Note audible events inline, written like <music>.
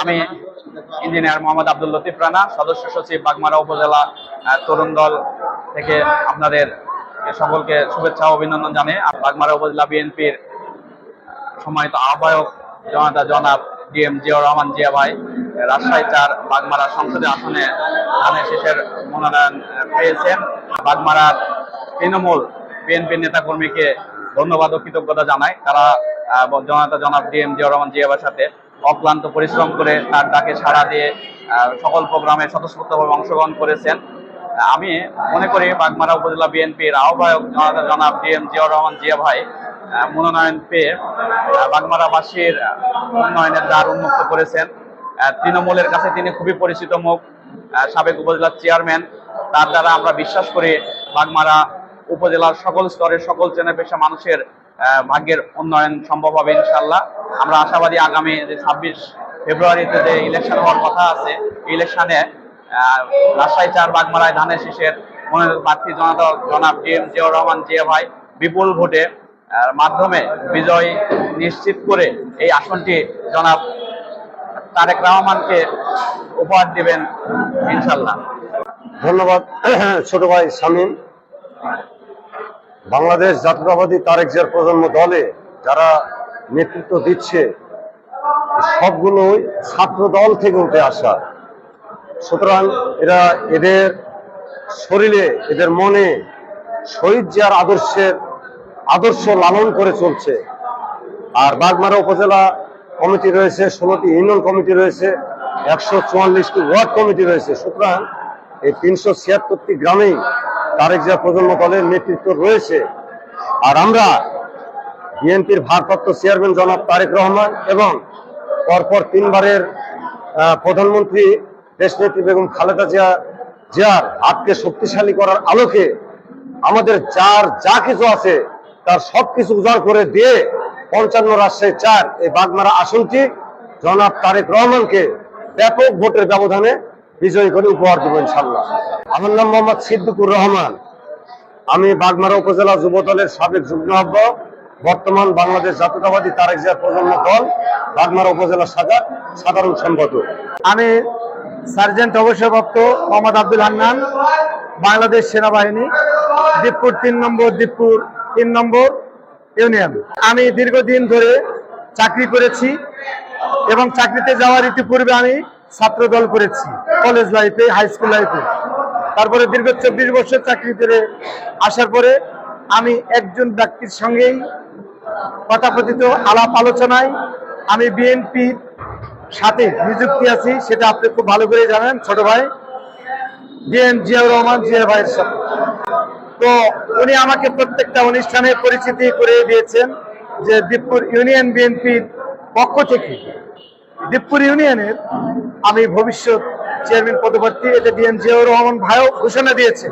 আমি ইঞ্জিনিয়ার মোহাম্মদ আব্দুল লতিফ রানা, সদস্য সচিব বাগমারা উপজেলা তরুণ দল থেকে আপনাদের সকলকে শুভেচ্ছা অভিনন্দন জানিয়ে আর বাগমারা উপজেলা বিএনপির সম্মানিত আহ্বায়ক জনতা জনাব ডিএম জিয়াউর রহমান জিয়া ভাই, রাজশাহী চার বাগমারা সংসদীয় আসনে ধানের শেষের মনোনয়ন পেয়েছেন। বাগমারার তৃণমূল বিএনপি নেতাকর্মীকে ধন্যবাদ ও কৃতজ্ঞতা জানায় তারা জনতা জনাব ডিএম জিয়াউর রহমান জিয়া ভাইয়ের সাথে অক্লান্ত পরিশ্রম করে তার ডাকে সাড়া দিয়ে সকল প্রোগ্রামে স্বতঃস্ফূর্তভাবে অংশগ্রহণ করেছেন। আমি মনে করি বাগমারা উপজেলা বিএনপির আহ্বায়ক জনাব ডিএম জিয়াউর রহমান জিয়া ভাই মনোনয়ন পেয়ে বাগমারাবাসীর উন্নয়নের দ্বার উন্মুক্ত করেছেন। তৃণমূলের কাছে তিনি খুবই পরিচিত মুখ সাবেক উপজেলার চেয়ারম্যান। তার দ্বারা আমরা বিশ্বাস করি বাগমারা উপজেলার সকল স্তরের সকল শ্রেণি পেশা মানুষের ভাগ্যের উন্নয়ন সম্ভব হবে ইনশাল্লাহ। আমরা আশাবাদী আগামী যে ছাব্বিশ ফেব্রুয়ারিতে যে ইলেকশন হওয়ার কথা আছে ইলেকশনে রাজশাহী চার, বাগমারায় ধানের শীষের মনোনীত প্রার্থী জনতা, জনাব ডিএম জিয়াউর রহমান জিয়া ভাই বিপুল ভোটে মাধ্যমে বিজয় নিশ্চিত করে এই আসনটি জনাব তারেক রহমানকে উপহার দিবেন ইনশাল্লাহ ধন্যবাদ, <clears throat> ছোট ভাই শামীম। বাংলাদেশ জাতীয়তাবাদী তারেক জিয়ার প্রজন্ম দলে যারা নেতৃত্ব দিচ্ছে, সবগুলোই ছাত্র দল থেকে উঠে আসা। সুতরাং এরা এদের শরীরে, এদের মনে শহীদ জিয়ার আদর্শের আদর্শ লালন করে চলছে। আর বাগমারা উপজেলা কমিটি রয়েছে, ষোলোটি ইউনিয়ন কমিটি রয়েছে, একশো চুয়াল্লিশটি ওয়ার্ড কমিটি রয়েছে। সুতরাং এই তিনশো ছিয়াত্তরটি গ্রামেই তারেক জিয়া প্রজন্ম দলের নেতৃত্ব রয়েছে। আর আমরা বিএনপির ভারপ্রাপ্ত চেয়ারম্যান জনাব তারেক রহমান এবং পরপর তিনবারের প্রধানমন্ত্রী দেশনেত্রী বেগম খালেদা জিয়া, জিয়ার হাতকে শক্তিশালী করার আলোকে আমাদের যার যা কিছু আছে তার সব কিছু উজাড় করে দিয়ে পঞ্চান্ন রাজশাহী চার এই বাগমারা আসনটি জনাব তারেক রহমানকে ব্যাপক ভোটের ব্যবধানে বিজয়ী করে উপহার দেবো ইনশাল্লাহ আমার নাম মোহাম্মদ সিদ্দিকুর রহমান। আমি বাগমারা উপজেলা যুব দলের সাবেক যুগ্ম আহ্বায়ক। বর্তমান বাংলাদেশ জাতীয়তাবাদী তারেক জিয়া প্রজন্ম দল, বাগমারা উপজেলা শাখার সাধারণ সম্পাদক। আমি সার্জেন্ট অবসরপ্রাপ্ত মোহাম্মদ আব্দুল হান্নান, বাংলাদেশ সেনাবাহিনী, দীপপুর তিন নম্বর, দীপপুর তিন নম্বর ইউনিয়ন। আমি দীর্ঘদিন ধরে চাকরি করেছি এবং চাকরিতে যাওয়ার ইতিপূর্বে আমি ছাত্র দল করেছি, কলেজ লাইফে, হাই স্কুল লাইফে। তারপরে দীর্ঘ চব্বিশ বছর চাকরি করে আসার পরে আমি একজন ব্যক্তির সঙ্গেই কথাপতিত আলাপ আলোচনায় আমি বিএনপির সাথে নিযুক্তি আছি, সেটা আপনি খুব ভালো করে জানেন, ছোট ভাই। ডিএম জিয়াউর রহমান জিয়া ভাইয়ের সাথে। তো উনি আমাকে প্রত্যেকটা অনুষ্ঠানে পরিচিতি করে দিয়েছেন যে দীপপুর ইউনিয়ন বিএনপির পক্ষ থেকে, দীপপুর ইউনিয়নের আমি ভবিষ্যৎ চেয়ারম্যান পদপ্রার্থী, এটা ডিএম জিয়াউর রহমান ভাইও ঘোষণা দিয়েছে